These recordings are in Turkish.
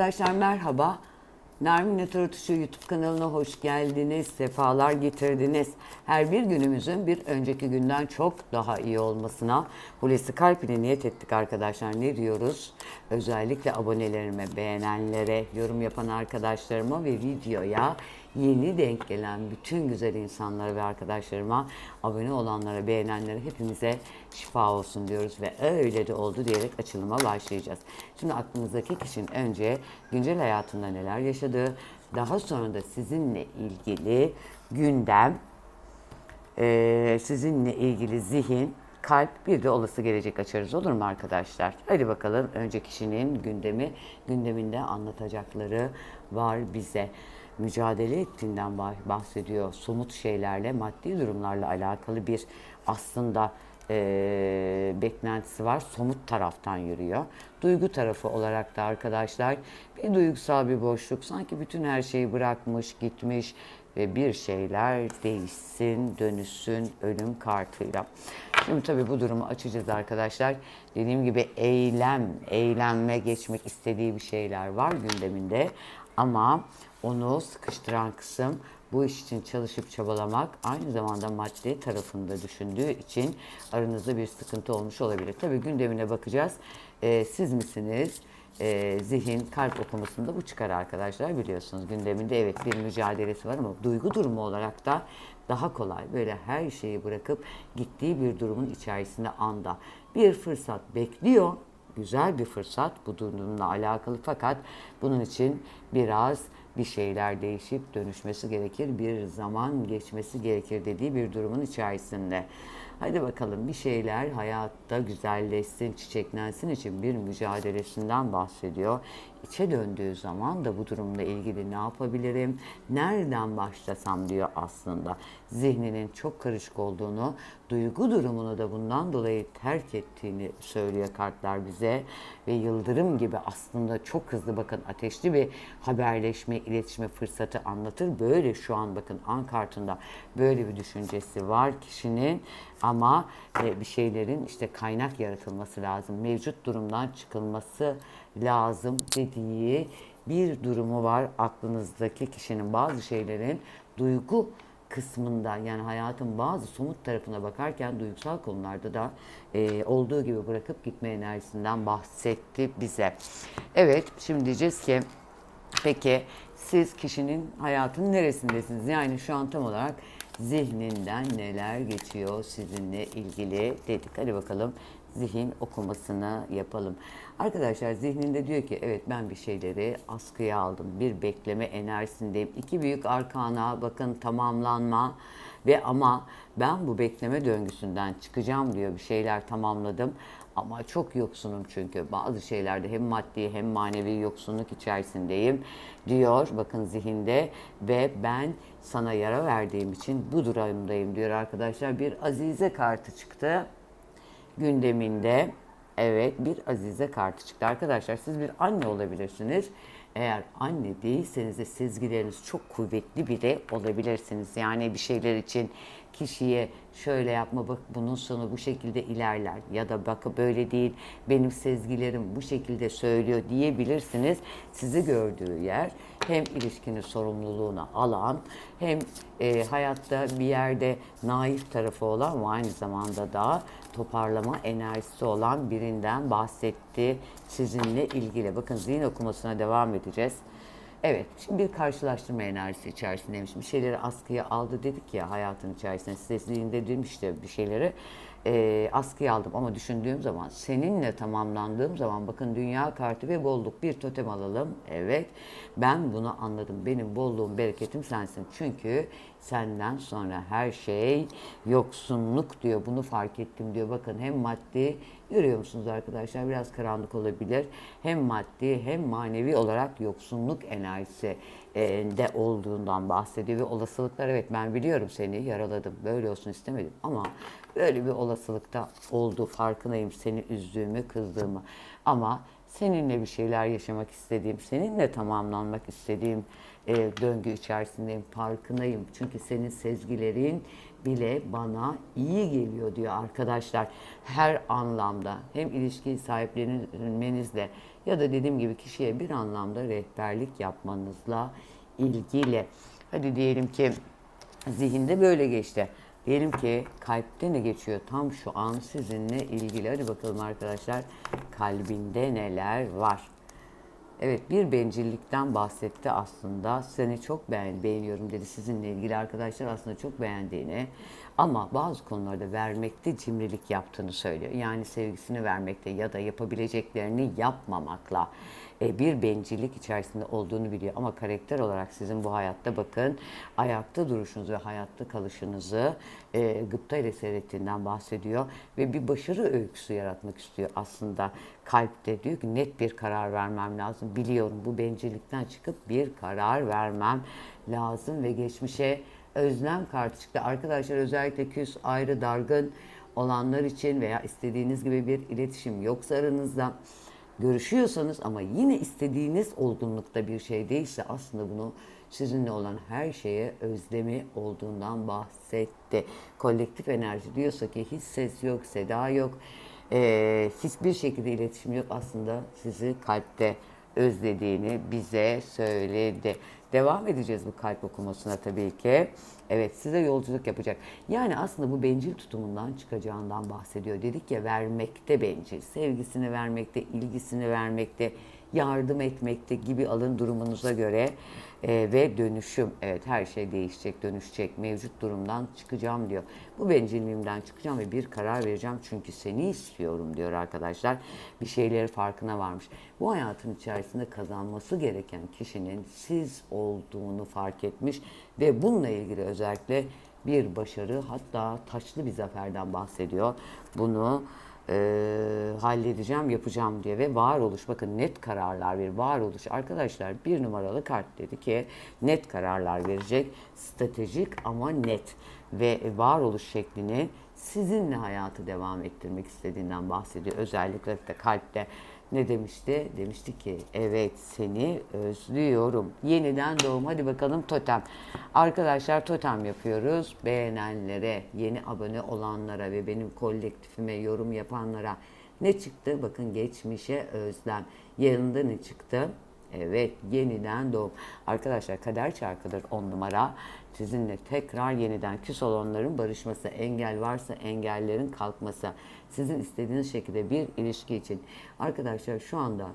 Arkadaşlar merhaba. Nermin Tarotuşu YouTube kanalına hoş geldiniz. Sefalar getirdiniz. Her bir günümüzün bir önceki günden çok daha iyi olmasına Hulusi Kalp ile niyet ettik arkadaşlar. Ne diyoruz? Özellikle abonelerime, beğenenlere, yorum yapan arkadaşlarıma ve videoya yeni denk gelen bütün güzel insanlara ve arkadaşlarıma, abone olanlara, beğenenlere hepimize şifa olsun diyoruz ve öyle de oldu diyerek açılıma başlayacağız. Şimdi aklınızdaki kişinin önce güncel hayatında neler yaşadığı, daha sonra da sizinle ilgili gündem, sizinle ilgili zihin, kalp bir de olası gelecek açarız olur mu arkadaşlar? Hadi bakalım önce kişinin gündemi, gündeminde anlatacakları var bize. Mücadele ettiğinden bah- bahsediyor. Somut şeylerle, maddi durumlarla alakalı bir aslında eee, beklentisi var. Somut taraftan yürüyor. Duygu tarafı olarak da arkadaşlar bir duygusal bir boşluk. Sanki bütün her şeyi bırakmış, gitmiş ve bir şeyler değişsin, dönüşsün ölüm kartıyla. Şimdi tabii bu durumu açacağız arkadaşlar. Dediğim gibi eylem, eylemle geçmek istediği bir şeyler var gündeminde. Ama onu sıkıştıran kısım bu iş için çalışıp çabalamak aynı zamanda maddi tarafında düşündüğü için aranızda bir sıkıntı olmuş olabilir. Tabii gündemine bakacağız. Ee, siz misiniz? Ee, zihin, kalp okumasında bu çıkar arkadaşlar biliyorsunuz. Gündeminde evet bir mücadelesi var ama duygu durumu olarak da daha kolay. Böyle her şeyi bırakıp gittiği bir durumun içerisinde anda bir fırsat bekliyor güzel bir fırsat bu durumla alakalı fakat bunun için biraz bir şeyler değişip dönüşmesi gerekir, bir zaman geçmesi gerekir dediği bir durumun içerisinde. Hadi bakalım bir şeyler hayatta güzelleşsin, çiçeklensin için bir mücadelesinden bahsediyor. İçe döndüğü zaman da bu durumla ilgili ne yapabilirim, nereden başlasam diyor aslında. Zihninin çok karışık olduğunu, duygu durumunu da bundan dolayı terk ettiğini söylüyor kartlar bize. Ve yıldırım gibi aslında çok hızlı bakın ateşli bir haberleşme, iletişme fırsatı anlatır. Böyle şu an bakın an kartında böyle bir düşüncesi var kişinin ama e, bir şeylerin işte kaynak yaratılması lazım. Mevcut durumdan çıkılması lazım dediği bir durumu var aklınızdaki kişinin bazı şeylerin duygu kısmında yani hayatın bazı somut tarafına bakarken duygusal konularda da e, olduğu gibi bırakıp gitme enerjisinden bahsetti bize. Evet şimdi diyeceğiz ki peki siz kişinin hayatının neresindesiniz? Yani şu an tam olarak zihninden neler geçiyor sizinle ilgili dedik. Hadi bakalım zihin okumasını yapalım. Arkadaşlar zihninde diyor ki evet ben bir şeyleri askıya aldım. Bir bekleme enerjisindeyim. İki büyük arkana bakın tamamlanma ve ama ben bu bekleme döngüsünden çıkacağım diyor. Bir şeyler tamamladım. Ama çok yoksunum çünkü bazı şeylerde hem maddi hem manevi yoksunluk içerisindeyim diyor bakın zihinde ve ben sana yara verdiğim için bu durumdayım diyor arkadaşlar. Bir azize kartı çıktı gündeminde. Evet bir azize kartı çıktı. Arkadaşlar siz bir anne olabilirsiniz. Eğer anne değilseniz de sezgileriniz çok kuvvetli biri olabilirsiniz. Yani bir şeyler için kişiye şöyle yapma bak bunun sonu bu şekilde ilerler ya da bak böyle değil benim sezgilerim bu şekilde söylüyor diyebilirsiniz. Sizi gördüğü yer hem ilişkinin sorumluluğunu alan hem e, hayatta bir yerde naif tarafı olan ama aynı zamanda da toparlama enerjisi olan birinden bahsetti sizinle ilgili. Bakın zihin okumasına devam edeceğiz. Evet, şimdi bir karşılaştırma enerjisi içerisindeymiş. Bir şeyleri askıya aldı dedik ya hayatın içerisinde. Size zihinde demişti bir şeyleri e, askıya aldım ama düşündüğüm zaman seninle tamamlandığım zaman bakın dünya kartı ve bolluk bir totem alalım. Evet ben bunu anladım. Benim bolluğum bereketim sensin. Çünkü senden sonra her şey yoksunluk diyor. Bunu fark ettim diyor. Bakın hem maddi görüyor musunuz arkadaşlar biraz karanlık olabilir. Hem maddi hem manevi olarak yoksunluk enerjisi de olduğundan bahsediyor. Ve olasılıklar evet ben biliyorum seni yaraladım böyle olsun istemedim. Ama böyle bir olasılıkta oldu farkındayım seni üzdüğümü kızdığımı. Ama seninle bir şeyler yaşamak istediğim seninle tamamlanmak istediğim e, döngü içerisindeyim farkındayım. Çünkü senin sezgilerin bile bana iyi geliyor diyor arkadaşlar. Her anlamda hem ilişkiyi sahiplenmenizle ya da dediğim gibi kişiye bir anlamda rehberlik yapmanızla ilgili. Hadi diyelim ki zihinde böyle geçti. Diyelim ki kalpte ne geçiyor tam şu an sizinle ilgili. Hadi bakalım arkadaşlar kalbinde neler var. Evet bir bencillikten bahsetti aslında. Seni çok beğen, beğeniyorum dedi sizinle ilgili arkadaşlar aslında çok beğendiğini. Ama bazı konularda vermekte cimrilik yaptığını söylüyor. Yani sevgisini vermekte ya da yapabileceklerini yapmamakla e, bir bencillik içerisinde olduğunu biliyor. Ama karakter olarak sizin bu hayatta bakın ayakta duruşunuzu ve hayatta kalışınızı e, gıpta ile seyrettiğinden bahsediyor. Ve bir başarı öyküsü yaratmak istiyor aslında kalpte. Diyor ki net bir karar vermem lazım. Biliyorum bu bencillikten çıkıp bir karar vermem lazım ve geçmişe özlem kartı çıktı. Arkadaşlar özellikle küs, ayrı, dargın olanlar için veya istediğiniz gibi bir iletişim yoksa aranızda görüşüyorsanız ama yine istediğiniz olgunlukta bir şey değilse aslında bunu sizinle olan her şeye özlemi olduğundan bahsetti. Kolektif enerji diyorsa ki hiç ses yok, seda yok, eee, hiçbir şekilde iletişim yok aslında sizi kalpte özlediğini bize söyledi. Devam edeceğiz bu kalp okumasına tabii ki. Evet size yolculuk yapacak. Yani aslında bu bencil tutumundan çıkacağından bahsediyor. Dedik ya vermekte bencil. Sevgisini vermekte, ilgisini vermekte, yardım etmekte gibi alın durumunuza göre e, ve dönüşüm. Evet her şey değişecek, dönüşecek. Mevcut durumdan çıkacağım diyor. Bu bencilliğimden çıkacağım ve bir karar vereceğim çünkü seni istiyorum diyor arkadaşlar. Bir şeyleri farkına varmış. Bu hayatın içerisinde kazanması gereken kişinin siz olduğunu fark etmiş ve bununla ilgili özellikle bir başarı hatta taşlı bir zaferden bahsediyor. Bunu e, halledeceğim, yapacağım diye ve varoluş bakın net kararlar bir varoluş. Arkadaşlar bir numaralı kart dedi ki net kararlar verecek stratejik ama net ve varoluş şeklini sizinle hayatı devam ettirmek istediğinden bahsediyor özellikle de kalpte ne demişti? Demişti ki evet seni özlüyorum. Yeniden doğum. Hadi bakalım totem. Arkadaşlar totem yapıyoruz. Beğenenlere, yeni abone olanlara ve benim kolektifime yorum yapanlara ne çıktı? Bakın geçmişe özlem. Yanında ne çıktı? Evet, yeniden doğum. Arkadaşlar kader çarkıdır on numara. Sizinle tekrar yeniden küs olanların barışması, engel varsa engellerin kalkması. Sizin istediğiniz şekilde bir ilişki için. Arkadaşlar şu anda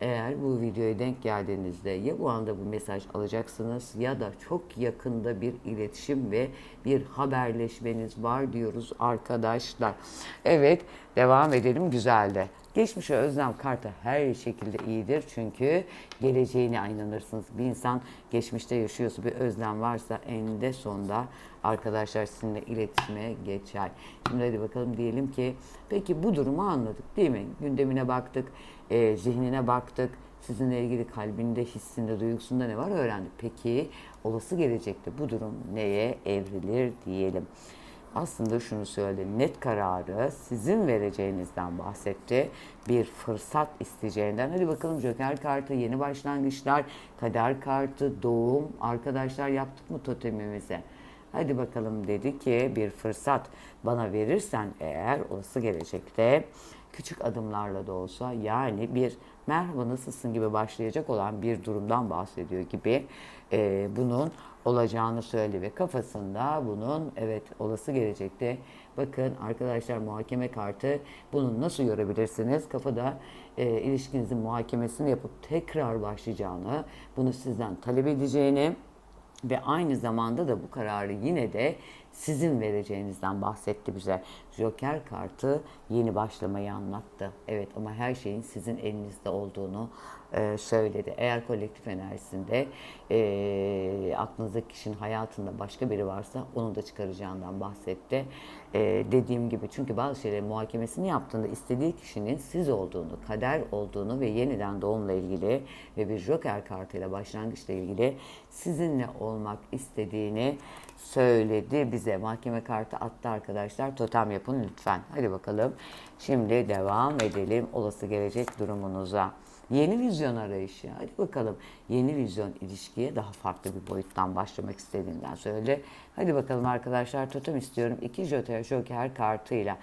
eğer bu videoya denk geldiğinizde ya bu anda bu mesaj alacaksınız ya da çok yakında bir iletişim ve bir haberleşmeniz var diyoruz arkadaşlar. Evet devam edelim güzelde. Geçmişe özlem kartı her şekilde iyidir çünkü geleceğine inanırsınız. Bir insan geçmişte yaşıyorsa bir özlem varsa eninde sonunda arkadaşlar sizinle iletişime geçer. Şimdi hadi bakalım diyelim ki peki bu durumu anladık değil mi? Gündemine baktık, e, zihnine baktık, sizinle ilgili kalbinde, hissinde, duygusunda ne var öğrendik. Peki olası gelecekte bu durum neye evrilir diyelim aslında şunu söyledi. Net kararı sizin vereceğinizden bahsetti. Bir fırsat isteyeceğinden. Hadi bakalım Joker kartı, yeni başlangıçlar, kader kartı, doğum. Arkadaşlar yaptık mı totemimizi? Hadi bakalım dedi ki bir fırsat bana verirsen eğer olası gelecekte küçük adımlarla da olsa yani bir merhaba nasılsın? gibi başlayacak olan bir durumdan bahsediyor gibi e, bunun olacağını söyledi ve kafasında bunun evet olası gelecekte bakın arkadaşlar muhakeme kartı bunu nasıl görebilirsiniz? Kafada e, ilişkinizin muhakemesini yapıp tekrar başlayacağını bunu sizden talep edeceğini ve aynı zamanda da bu kararı yine de sizin vereceğinizden bahsetti bize. Joker kartı yeni başlamayı anlattı. Evet ama her şeyin sizin elinizde olduğunu e, söyledi. Eğer kolektif enerjisinde e, aklınızdaki kişinin hayatında başka biri varsa onu da çıkaracağından bahsetti. E, dediğim gibi çünkü bazı şeylerin muhakemesini yaptığında istediği kişinin siz olduğunu, kader olduğunu ve yeniden doğumla ilgili ve bir joker kartıyla başlangıçla ilgili sizinle olmak istediğini söyledi bize. Mahkeme kartı attı arkadaşlar. Totem yapın lütfen. Hadi bakalım. Şimdi devam edelim olası gelecek durumunuza. Yeni vizyon arayışı. Hadi bakalım. Yeni vizyon ilişkiye daha farklı bir boyuttan başlamak istediğinden söyle. Hadi bakalım arkadaşlar totem istiyorum. İki joker, joker kartıyla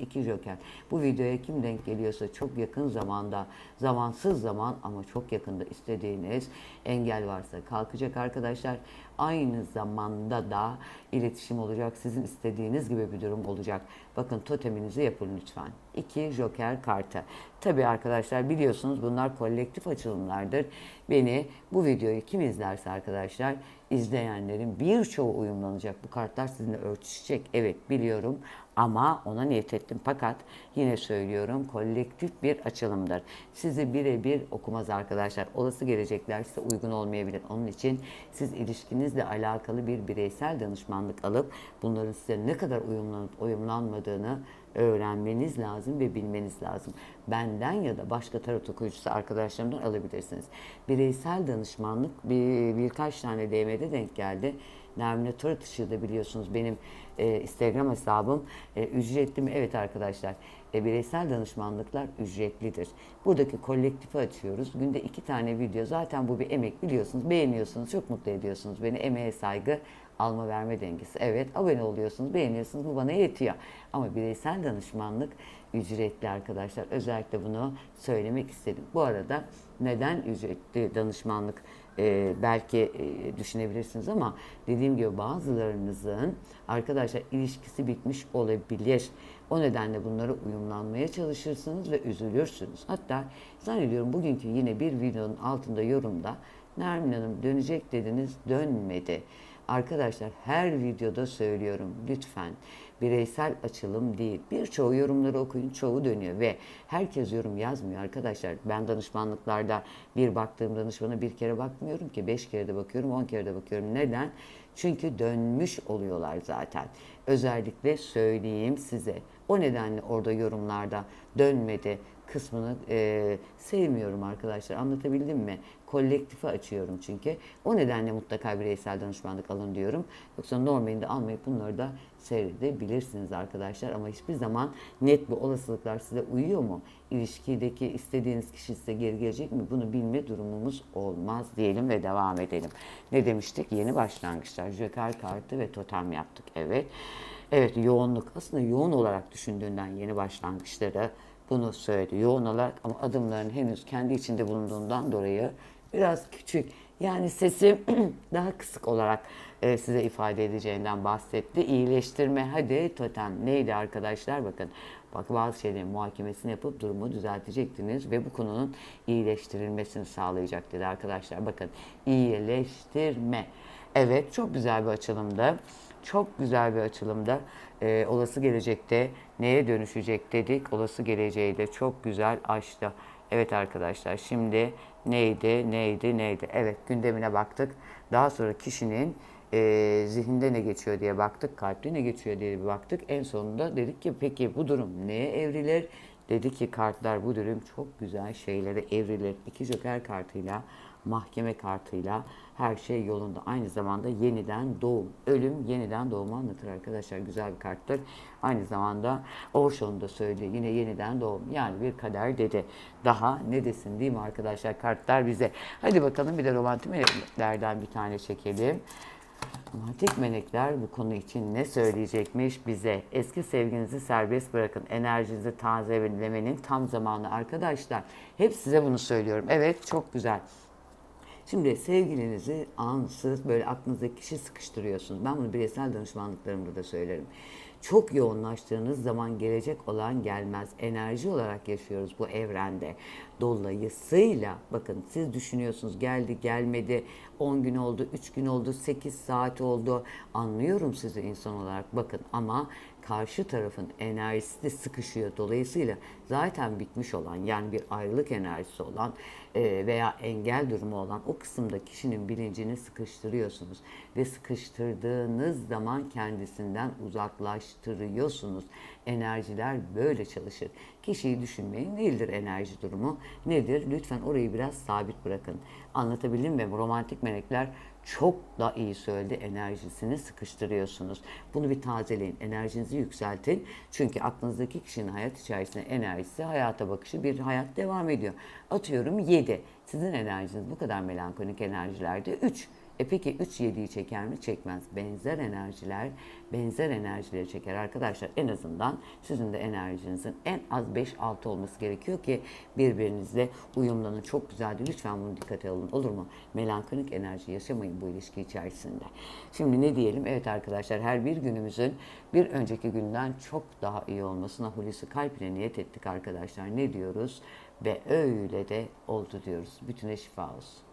02 Joker. Bu videoya kim denk geliyorsa çok yakın zamanda, zamansız zaman ama çok yakında istediğiniz engel varsa kalkacak arkadaşlar. Aynı zamanda da iletişim olacak. Sizin istediğiniz gibi bir durum olacak. Bakın toteminizi yapın lütfen. 2 Joker kartı. Tabii arkadaşlar biliyorsunuz bunlar kolektif açılımlardır. Beni bu videoyu kim izlerse arkadaşlar izleyenlerin birçoğu uyumlanacak. Bu kartlar sizinle örtüşecek. Evet biliyorum ama ona niyet ettim. Fakat yine söylüyorum kolektif bir açılımdır. Sizi birebir okumaz arkadaşlar. Olası gelecekler size uygun olmayabilir. Onun için siz ilişkinizle alakalı bir bireysel danışmanlık alıp bunların size ne kadar uyumlanıp uyumlanmadığını öğrenmeniz lazım ve bilmeniz lazım. Benden ya da başka tarot okuyucusu arkadaşlarımdan alabilirsiniz. Bireysel danışmanlık bir, birkaç tane DM'de denk geldi. Nermine Tarot Işığı da biliyorsunuz benim e, Instagram hesabım e, ücretli mi? Evet arkadaşlar. E, bireysel danışmanlıklar ücretlidir. Buradaki kolektifi açıyoruz. Günde iki tane video. Zaten bu bir emek biliyorsunuz. Beğeniyorsunuz. Çok mutlu ediyorsunuz beni. Emeğe saygı alma verme dengesi. Evet abone oluyorsunuz, beğeniyorsunuz. Bu bana yetiyor. Ama bireysel danışmanlık ücretli arkadaşlar. Özellikle bunu söylemek istedim. Bu arada neden ücretli danışmanlık e, belki e, düşünebilirsiniz ama dediğim gibi bazılarınızın arkadaşlar ilişkisi bitmiş olabilir. O nedenle bunlara uyumlanmaya çalışırsınız ve üzülürsünüz. Hatta zannediyorum bugünkü yine bir videonun altında yorumda Nermin Hanım dönecek dediniz dönmedi. Arkadaşlar her videoda söylüyorum lütfen bireysel açılım değil. Birçoğu yorumları okuyun çoğu dönüyor ve herkes yorum yazmıyor arkadaşlar. Ben danışmanlıklarda bir baktığım danışmana bir kere bakmıyorum ki beş kere de bakıyorum on kere de bakıyorum. Neden? Çünkü dönmüş oluyorlar zaten. Özellikle söyleyeyim size. O nedenle orada yorumlarda dönmedi kısmını e, sevmiyorum arkadaşlar. Anlatabildim mi? Kolektifi açıyorum çünkü. O nedenle mutlaka bireysel danışmanlık alın diyorum. Yoksa normalinde almayıp bunları da seyredebilirsiniz arkadaşlar. Ama hiçbir zaman net bu olasılıklar size uyuyor mu? İlişkideki istediğiniz kişi size geri gelecek mi? Bunu bilme durumumuz olmaz diyelim ve devam edelim. Ne demiştik? Yeni başlangıçlar. Joker kartı ve totem yaptık. Evet yoğunluk. Aslında yoğun olarak düşündüğünden yeni başlangıçları bunu söyledi yoğun olarak ama adımların henüz kendi içinde bulunduğundan dolayı biraz küçük. Yani sesi daha kısık olarak e, size ifade edeceğinden bahsetti. İyileştirme hadi totem neydi arkadaşlar bakın. Bak bazı şeylerin muhakemesini yapıp durumu düzeltecektiniz ve bu konunun iyileştirilmesini sağlayacak dedi arkadaşlar. Bakın iyileştirme. Evet çok güzel bir açılımdı. Çok güzel bir açılımda. Ee, olası gelecekte neye dönüşecek dedik. Olası geleceği de çok güzel açtı. Evet arkadaşlar şimdi neydi, neydi, neydi? Evet gündemine baktık. Daha sonra kişinin e, zihninde ne geçiyor diye baktık. Kalpte ne geçiyor diye bir baktık. En sonunda dedik ki peki bu durum neye evrilir? Dedi ki kartlar bu durum çok güzel şeylere evrilir. İki joker kartıyla mahkeme kartıyla her şey yolunda. Aynı zamanda yeniden doğum, ölüm yeniden doğumu anlatır arkadaşlar. Güzel bir karttır. Aynı zamanda Osho'nun da söylediği yine yeniden doğum. Yani bir kader dedi. Daha ne desin değil mi arkadaşlar kartlar bize. Hadi bakalım bir de romantik meleklerden bir tane çekelim. Romantik melekler bu konu için ne söyleyecekmiş bize? Eski sevginizi serbest bırakın. Enerjinizi tazelemenin tam zamanı arkadaşlar. Hep size bunu söylüyorum. Evet çok güzel. Şimdi sevgilinizi ansız böyle aklınızdaki kişi sıkıştırıyorsunuz. Ben bunu bireysel danışmanlıklarımda da söylerim. Çok yoğunlaştığınız zaman gelecek olan gelmez. Enerji olarak yaşıyoruz bu evrende. Dolayısıyla bakın siz düşünüyorsunuz geldi gelmedi 10 gün oldu 3 gün oldu 8 saat oldu. Anlıyorum sizi insan olarak bakın ama karşı tarafın enerjisi de sıkışıyor. Dolayısıyla zaten bitmiş olan yani bir ayrılık enerjisi olan e, veya engel durumu olan o kısımda kişinin bilincini sıkıştırıyorsunuz. Ve sıkıştırdığınız zaman kendisinden uzaklaştırıyorsunuz. Enerjiler böyle çalışır. Kişiyi düşünmeyin değildir enerji durumu. Nedir? Lütfen orayı biraz sabit bırakın. Anlatabildim mi? Romantik melekler çok da iyi söyledi enerjisini sıkıştırıyorsunuz. Bunu bir tazeleyin, enerjinizi yükseltin. Çünkü aklınızdaki kişinin hayat içerisinde enerjisi, hayata bakışı bir hayat devam ediyor. Atıyorum 7. Sizin enerjiniz bu kadar melankolik enerjilerde 3. E peki 3 7'yi çeker mi? Çekmez. Benzer enerjiler, benzer enerjileri çeker arkadaşlar. En azından sizin de enerjinizin en az 5-6 olması gerekiyor ki birbirinizle uyumlanın. Çok güzeldi. Lütfen bunu dikkate alın. Olur mu? Melankolik enerji yaşamayın bu ilişki içerisinde. Şimdi ne diyelim? Evet arkadaşlar her bir günümüzün bir önceki günden çok daha iyi olmasına Hulusi Kalp ile niyet ettik arkadaşlar. Ne diyoruz? Ve öyle de oldu diyoruz. Bütüne şifa olsun.